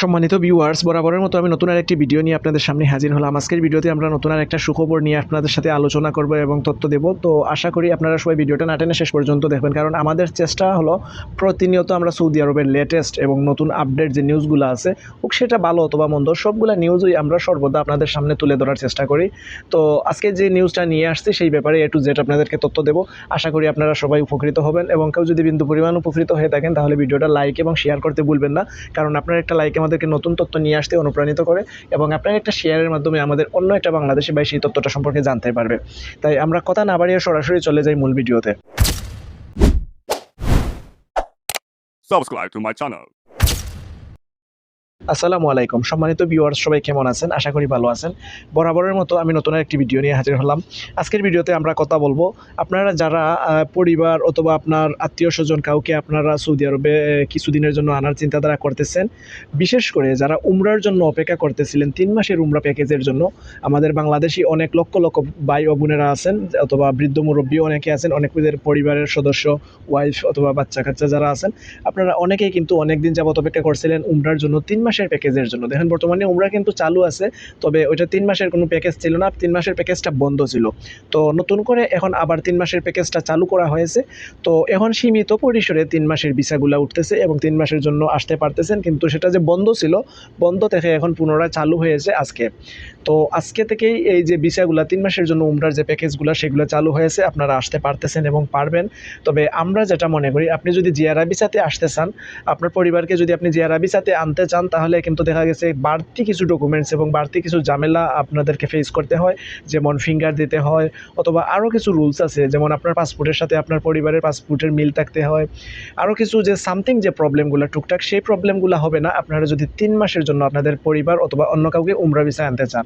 সম্মানিত ভিউয়ার্স বরাবরের মতো আমি নতুন আর একটি ভিডিও নিয়ে আপনাদের সামনে হাজির হলাম। আজকের ভিডিওতে আমরা নতুন আর একটা সুখবর নিয়ে আপনাদের সাথে আলোচনা করব এবং তথ্য দেব। তো আশা করি আপনারা সবাই ভিডিওটা না টেনে শেষ পর্যন্ত দেখবেন। কারণ আমাদের চেষ্টা হলো প্রতিনিয়ত আমরা সৌদি আরবের লেটেস্ট এবং নতুন আপডেট যে নিউজগুলো আছে, হোক সেটা ভালো অথবা মন্দ, সবগুলো নিউজই আমরা সর্বদা আপনাদের সামনে তুলে ধরার চেষ্টা করি। তো আজকে যে নিউজটা নিয়ে আসছি, সেই ব্যাপারে এ টু জেড আপনাদেরকে তথ্য দেবো। আশা করি আপনারা সবাই উপকৃত হবেন এবং কেউ যদি বিন্দু পরিমাণ উপকৃত হয়ে থাকেন, তাহলে ভিডিওটা লাইক এবং শেয়ার করতে ভুলবেন না। কারণ আপনার একটা লাইক আমাদেরকে নতুন তথ্য নিয়ে আসতে অনুপ্রাণিত করে এবং আপনার একটা শেয়ারের মাধ্যমে আমাদের অন্য একটা বাংলাদেশি ভাই সেই তথ্যটা সম্পর্কে জানতে পারবে তাই আমরা কথা না বাড়িয়ে সরাসরি চলে যাই মূল ভিডিওতে subscribe to my channel. আসসালামু আলাইকুম। সম্মানিত ভিউয়ার্স সবাই কেমন আছেন? আশা করি ভালো আছেন। বরাবরের মতো আমি নতুন একটি ভিডিও নিয়ে হাজির হলাম। আজকের ভিডিওতে আমরা কথা বলব, আপনারা যারা পরিবার অথবা আপনার আত্মীয় স্বজন কাউকে আপনারা সৌদি আরবে কিছুদিনের জন্য আনার চিন্তাধারা করতেছেন, বিশেষ করে যারা উমরার জন্য অপেক্ষা করতেছিলেন, তিন মাসের উমরা প্যাকেজের জন্য, আমাদের বাংলাদেশি অনেক লক্ষ লক্ষ ভাই ও বোনেরা আছেন, অথবা বৃদ্ধ মুরব্বী অনেকে আছেন অনেকদের পরিবারের সদস্য ওয়াইফ অথবা বাচ্চা কাচ্চা যারা আছেন, আপনারা অনেকেই কিন্তু অনেক দিন যাবত অপেক্ষা করছিলেন উমরার জন্য, তিন মাসের প্যাকেজের জন্য। দেখেন, বর্তমানে উমরা কিন্তু চালু আছে, তবে ওইটা তিন মাসের কোনো প্যাকেজ ছিল না, তিন মাসের প্যাকেজটা বন্ধ ছিল। তো নতুন করে এখন আবার তিন মাসের প্যাকেজটা চালু করা হয়েছে। তো এখন সীমিত পরিসরে তিন মাসের ভিসাগুলো উঠতেছে এবং তিন মাসের জন্য আসতে পারতেছেন, কিন্তু সেটা যে বন্ধ ছিল, বন্ধ থেকে এখন পুনরায় চালু হয়েছে আজকে। তো আজকে থেকেই এই যে ভিসাগুলো, তিন মাসের জন্য উমরার যে প্যাকেজগুলো সেগুলো চালু হয়েছে, আপনারা আসতে পারতেছেন এবং পারবেন। তবে আমরা যেটা মনে করি, আপনি যদি জিয়ারা ভিসাতে আসতে চান, আপনার পরিবারকে যদি আপনি জিয়ারা ভিসাতে আনতে চান, তাহলে কিন্তু দেখা গেছে বাড়তি কিছু ডকুমেন্টস এবং বাড়তি কিছু ঝামেলা আপনাদেরকে ফেস করতে হয়। যেমন ফিঙ্গার দিতে হয় অথবা আরও কিছু রুলস আছে। যেমন আপনার পাসপোর্টের সাথে আপনার পরিবারের পাসপোর্টের মিল থাকতে হয়। আরও কিছু যে সামথিং যে প্রবলেমগুলো টুকটাক, সেই প্রবলেমগুলো হবে না। আপনারা যদি তিন মাসের জন্য আপনাদের পরিবার অথবা অন্য কাউকে উমরা ভিসায় আনতে চান।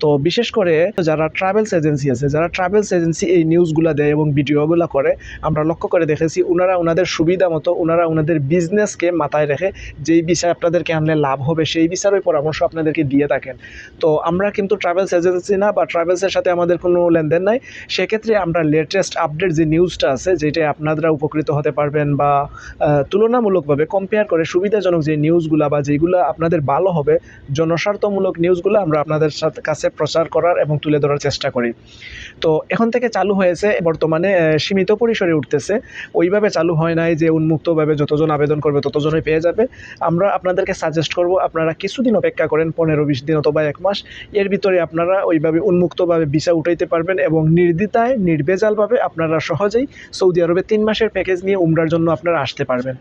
তো বিশেষ করে যারা ট্রাভেলস এজেন্সি আছে, যারা ট্রাভেলস এজেন্সি এই নিউজগুলো দেয় এবং ভিডিওগুলো করে, আমরা লক্ষ্য করে দেখেছি ওনারা ওনাদের সুবিধা মতো ওনারা ওনাদের বিজনেসকে মাথায় রেখে যেই বিষয় আপনাদেরকে আনলে লাভ হবে সেই বিষয়ের পরামর্শ আপনাদেরকে দিয়ে থাকেন। তো আমরা কিন্তু ট্রাভেলস এজেন্সি না বা ট্রাভেলসের সাথে আমাদের কোনো লেনদেন নাই। সেক্ষেত্রে আমরা লেটেস্ট আপডেট যে নিউজটা আছে, যেটা আপনারা উপকৃত হতে পারবেন বা তুলনামূলকভাবে কম্পেয়ার করে সুবিধাজনক যে নিউজগুলো বা যেগুলো আপনাদের ভালো হবে, জনস্বার্থমূলক নিউজগুলো আমরা আপনাদের সাথে কাছে প্রচার করার এবং তুলে ধরার চেষ্টা করি। তো এখন থেকে চালু হয়েছে, বর্তমানে সীমিত পরিসরে উঠতেছে। ওইভাবে চালু হয় নাই যে উন্মুক্তভাবে যতজন আবেদন করবে ততজনই পেয়ে যাবে। আমরা আপনাদেরকে সাজেস্ট করব আপনারা কিছুদিন অপেক্ষা করেন, পনেরো বিশ দিন অথবা এক মাস। এর ভিতরে আপনারা ওইভাবে উন্মুক্তভাবে ভিসা উঠাইতে পারবেন এবং নির্দ্বিধায় নির্ভেজালভাবে আপনারা সহজেই সৌদি আরবে তিন মাসের প্যাকেজ নিয়ে উমরার জন্য আপনারা আসতে পারবেন।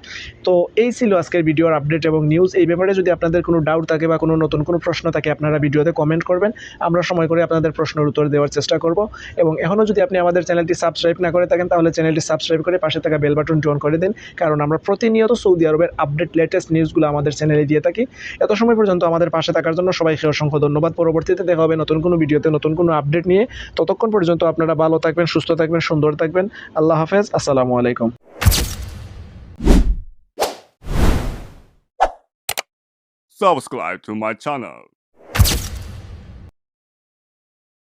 তো এই ছিল আজকের ভিডিওর আপডেট এবং নিউজ এই ব্যাপারে যদি আপনাদের কোনো ডাউট থাকে বা কোনো নতুন কোনো প্রশ্ন থাকে, আপনারা ভিডিওতে কমেন্ট করবেন। আমরা সময় করে আপনাদের প্রশ্নের উত্তর দেওয়ার চেষ্টা করব। এবং এখনও যদি আপনি আমাদের চ্যানেলটি সাবস্ক্রাইব না করে থাকেন, তাহলে চ্যানেলটি সাবস্ক্রাইব করে পাশে থাকা বেল বাটনটি অন করে দিন। কারণ আমরা প্রতিনিয়ত সৌদি আরবের আপডেট লেটেস্ট নিউজগুলো আমাদের চ্যানেলে দিয়ে থাকি। এত সময় পর্যন্ত আমাদের পাশে থাকার জন্য সবাইকে অসংখ্য ধন্যবাদ। পরবর্তীতে দেখা হবে নতুন কোনো ভিডিওতে, নতুন কোনো আপডেট নিয়ে। ততক্ষণ পর্যন্ত আপনারা ভালো থাকবেন, সুস্থ থাকবেন, সুন্দর থাকবেন। আল্লাহ হাফেজ, আসসালামু আলাইকুম। Subscribe to my channel.